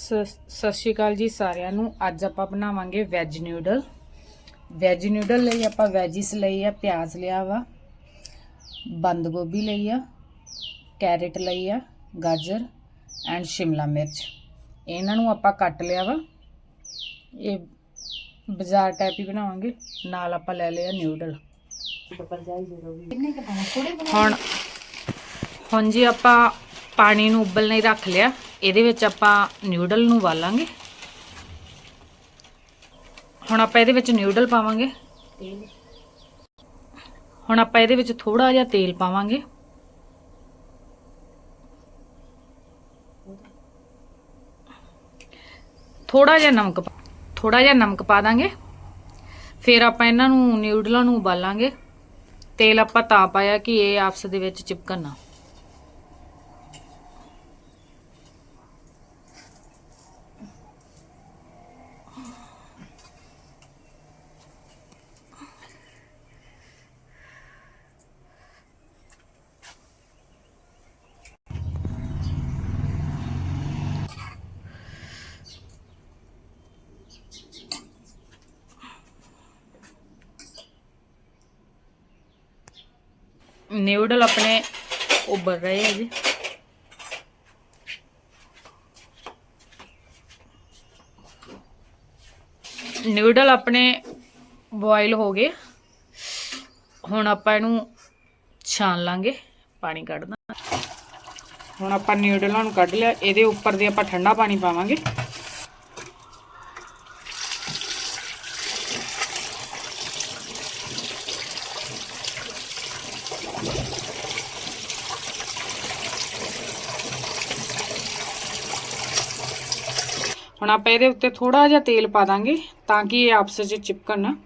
ਸ- ਸਤਿ ਸ਼੍ਰੀ ਅਕਾਲ ਜੀ ਸਾਰਿਆਂ ਨੂੰ। ਅੱਜ ਆਪਾਂ ਬਣਾਵਾਂਗੇ ਵੈਜ ਨਿਊਡਲ ਵੈਜ ਨਿਊਡਲ ਲਈ ਆਪਾਂ ਵੈਜਿਸ ਲਈ ਆ, ਪਿਆਜ਼ ਲਿਆ ਵਾ, ਬੰਦ ਗੋਭੀ ਲਈ ਆ ਕੈਰਟ ਲਈ ਆ, ਗਾਜਰ ਐਂਡ ਸ਼ਿਮਲਾ ਮਿਰਚ। ਇਹਨਾਂ ਨੂੰ ਆਪਾਂ ਕੱਟ ਲਿਆ ਵਾ। ਇਹ ਬਾਜ਼ਾਰ ਟਾਈਪ ਹੀ ਬਣਾਵਾਂਗੇ। ਨਾਲ ਆਪਾਂ ਲੈ ਲਿਆ ਨਿਊਡਲ ਹੁਣ ਹੁਣ ਜੀ ਆਪਾਂ ਪਾਣੀ ਨੂੰ ਉਬਲਣੇ ਹੀ ਰੱਖ ਲਿਆ। ਇਹਦੇ ਵਿੱਚ ਆਪਾਂ ਨਿਊਡਲ ਨੂੰ ਵਾਲਾਂਗੇ ਹੁਣ ਆਪਾਂ ਇਹਦੇ ਵਿੱਚ ਨਿਊਡਲ ਪਾਵਾਂਗੇ। ਹੁਣ ਆਪਾਂ ਇਹਦੇ ਵਿੱਚ ਥੋੜਾ ਜਿਹਾ ਤੇਲ ਪਾਵਾਂਗੇ। ਥੋੜਾ ਜਿਹਾ ਨਮਕ ਪਾ- ਥੋੜਾ ਜਿਹਾ ਨਮਕ ਪਾ ਦਾਂਗੇ। ਫਿਰ ਆਪਾਂ ਇਹਨਾਂ ਨੂੰ ਨਿਊਡਲਾਂ ਨੂੰ ਉਬਾਲਾਂਗੇ। ਤੇਲ ਆਪਾਂ ਤਾਂ ਪਾਇਆ ਕਿ ਇਹ ਆਪਸ ਦੇ ਵਿੱਚ ਚਿਪਕਣ ਨਾ। ਨਿਊਡਲ ਆਪਣੇ ਉੱਬਲ ਰਹੇ ਆ ਜੀ। ਨਿਊਡਲ ਆਪਣੇ ਬੋਇਲ ਹੋ ਗਏ। ਹੁਣ ਆਪਾਂ ਇਹਨੂੰ ਛਾਣ ਲਾਂਗੇ, ਪਾਣੀ ਕੱਢਦਾ ਹੁਣ ਆਪਾਂ ਨਿਊਡਲਾਂ ਨੂੰ ਕੱਢ ਲਿਆ, ਇਹਦੇ ਉੱਪਰ ਦੇ ਆਪਾਂ ਠੰਡਾ ਪਾਣੀ ਪਾਵਾਂਗੇ। ਹੁਣ ਆਪਾਂ ਇਹਦੇ ਉੱਤੇ ਥੋੜਾ ਜਿਹਾ ਤੇਲ ਪਾ ਦਾਂਗੇ ਤਾਂ ਕਿ ਇਹ ਆਪਸ ਵਿੱਚ ਚਿਪਕਣ ਨਾ।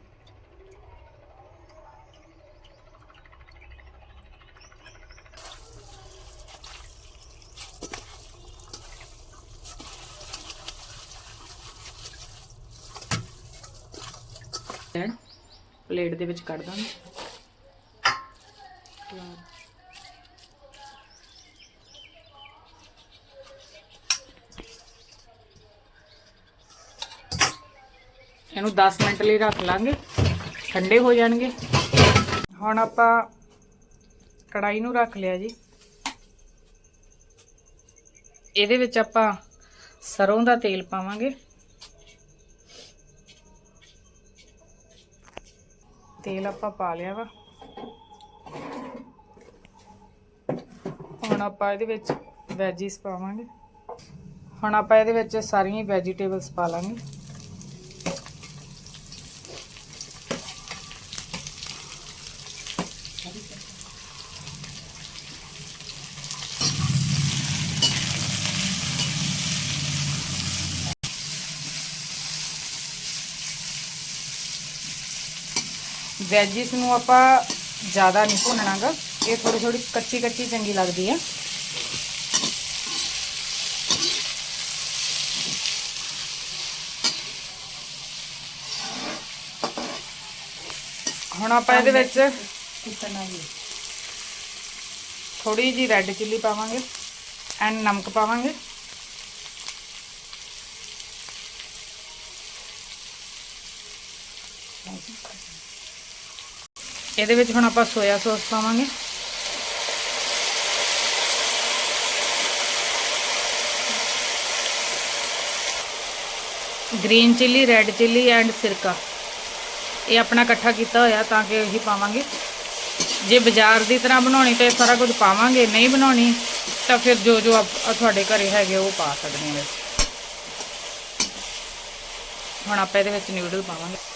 ਪਲੇਟ ਦੇ ਵਿੱਚ ਕੱਢ ਦਾਂਗੇ। ਇਹਨੂੰ 10 ਮਿੰਟ ਲਈ ਰੱਖ ਲਾਂਗੇ। ਠੰਡੇ ਹੋ ਜਾਣਗੇ। ਹੁਣ ਆਪਾਂ ਕੜਾਈ ਨੂੰ ਰੱਖ ਲਿਆ ਜੀ। ਇਹਦੇ ਵਿੱਚ ਆਪਾਂ ਸਰੋਂ ਦਾ ਤੇਲ ਪਾਵਾਂਗੇ। ਤੇਲ ਆਪਾਂ ਪਾ ਲਿਆ ਵਾ। ਹੁਣ ਆਪਾਂ ਇਹਦੇ ਵਿੱਚ ਵੈਜੀਸ ਪਾਵਾਂਗੇ। ਹੁਣ ਆਪਾਂ ਇਹਦੇ ਵਿੱਚ ਸਾਰੀਆਂ ਵੈਜੀਟੇਬਲਸ ਪਾ ਲਾਂਗੇ। ਵੈਜਿਸ ਨੂੰ ਆਪਾਂ ਜ਼ਿਆਦਾ ਨਹੀਂ ਭੁੰਨਣਾਗਾ ਇਹ ਥੋੜੀ ਥੋੜੀ ਕੱਚੀ ਕੱਚੀ ਚੰਗੀ ਲੱਗਦੀ ਆ ਹੁਣ ਆਪਾਂ ਇਹਦੇ ਵਿੱਚ ਥੋੜੀ ਜੀ ਰੈੱਡ ਚਿੱਲੀ ਪਾਵਾਂਗੇ ਐਂਡ ਨਮਕ ਪਾਵਾਂਗੇ ਇਹਦੇ ਵਿੱਚ ਹੁਣ ਆਪਾਂ ਸੋਇਆ ਸੌਸ ਪਾਵਾਂਗੇ। Green chilli red chilli and ਸਿਰਕਾ ਇਹ ਆਪਣਾ ਇਕੱਠਾ ਕੀਤਾ ਹੋਇਆ ਤਾਂ ਕਿ ਇਹੀ ਪਾਵਾਂਗੇ। ਜੇ ਬਾਜ਼ਾਰ ਦੀ ਤਰ੍ਹਾਂ ਬਣਾਉਣੀ ਤਾਂ ਸਾਰਾ ਕੁਝ ਪਾਵਾਂਗੇ, ਨਹੀਂ ਬਣਾਉਣੀ ਤਾਂ ਫਿਰ ਜੋ ਜੋ ਤੁਹਾਡੇ ਘਰੇ ਹੈਗੇ ਉਹ ਪਾ ਸਕਦੇ ਹਾਂ ਹੁਣ ਆਪਾਂ ਇਹਦੇ ਵਿੱਚ ਨਿਊਡਲ ਪਾਵਾਂਗੇ।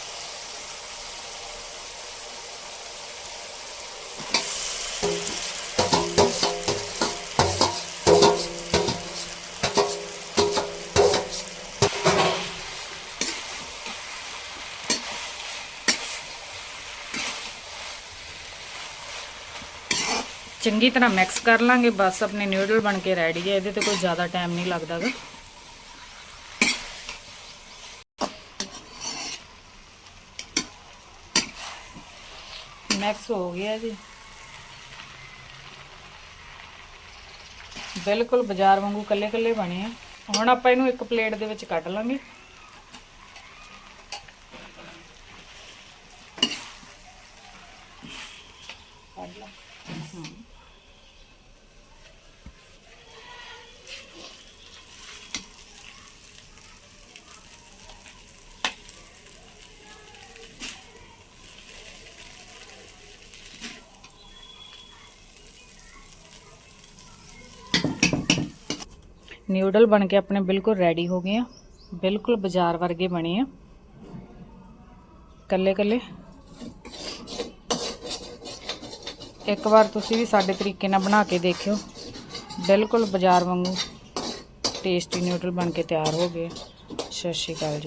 ਚੰਗੀ ਤਰ੍ਹਾਂ ਮਿਕਸ ਕਰ ਲਾਂਗੇ, ਬਸ ਆਪਣੇ ਨਿਊਡਲ ਬਣ ਕੇ ਰੈਡੀ ਹੈ, ਇਹਦੇ ਤੇ ਕੋਈ ਜ਼ਿਆਦਾ ਟਾਈਮ ਨਹੀਂ ਲੱਗਦਾਗਾ ਮਿਕਸ ਹੋ ਗਿਆ ਜੀ। ਬਿਲਕੁਲ ਬਾਜ਼ਾਰ ਵਾਂਗੂ ਕੱਲੇ ਕੱਲੇ ਬਣੇ ਆ। ਹੁਣ ਆਪਾਂ ਇਹਨੂੰ ਇੱਕ ਪਲੇਟ ਦੇ ਵਿੱਚ ਕੱਢ ਲਾਂਗੇ। ਕੱਢ ਲਾ। ਨਿਊਡਲ ਬਣ ਕੇ ਆਪਣੇ ਬਿਲਕੁਲ ਰੈਡੀ ਹੋ ਗਏ ਆ। ਬਿਲਕੁਲ ਬਾਜ਼ਾਰ ਵਰਗੇ ਬਣੇ ਆ। ਕੱਲੇ ਕੱਲੇ। ਇੱਕ ਵਾਰ ਤੁਸੀਂ ਵੀ ਸਾਡੇ ਤਰੀਕੇ ਨਾਲ ਬਣਾ ਕੇ ਦੇਖਿਓ। ਬਿਲਕੁਲ ਬਾਜ਼ਾਰ ਵਾਂਗੂ ਟੇਸਟੀ ਨਿਊਡਲ ਬਣ ਕੇ ਤਿਆਰ ਹੋ ਗਏ ਸਤਿ ਸ਼੍ਰੀ ਅਕਾਲ ਜੀ।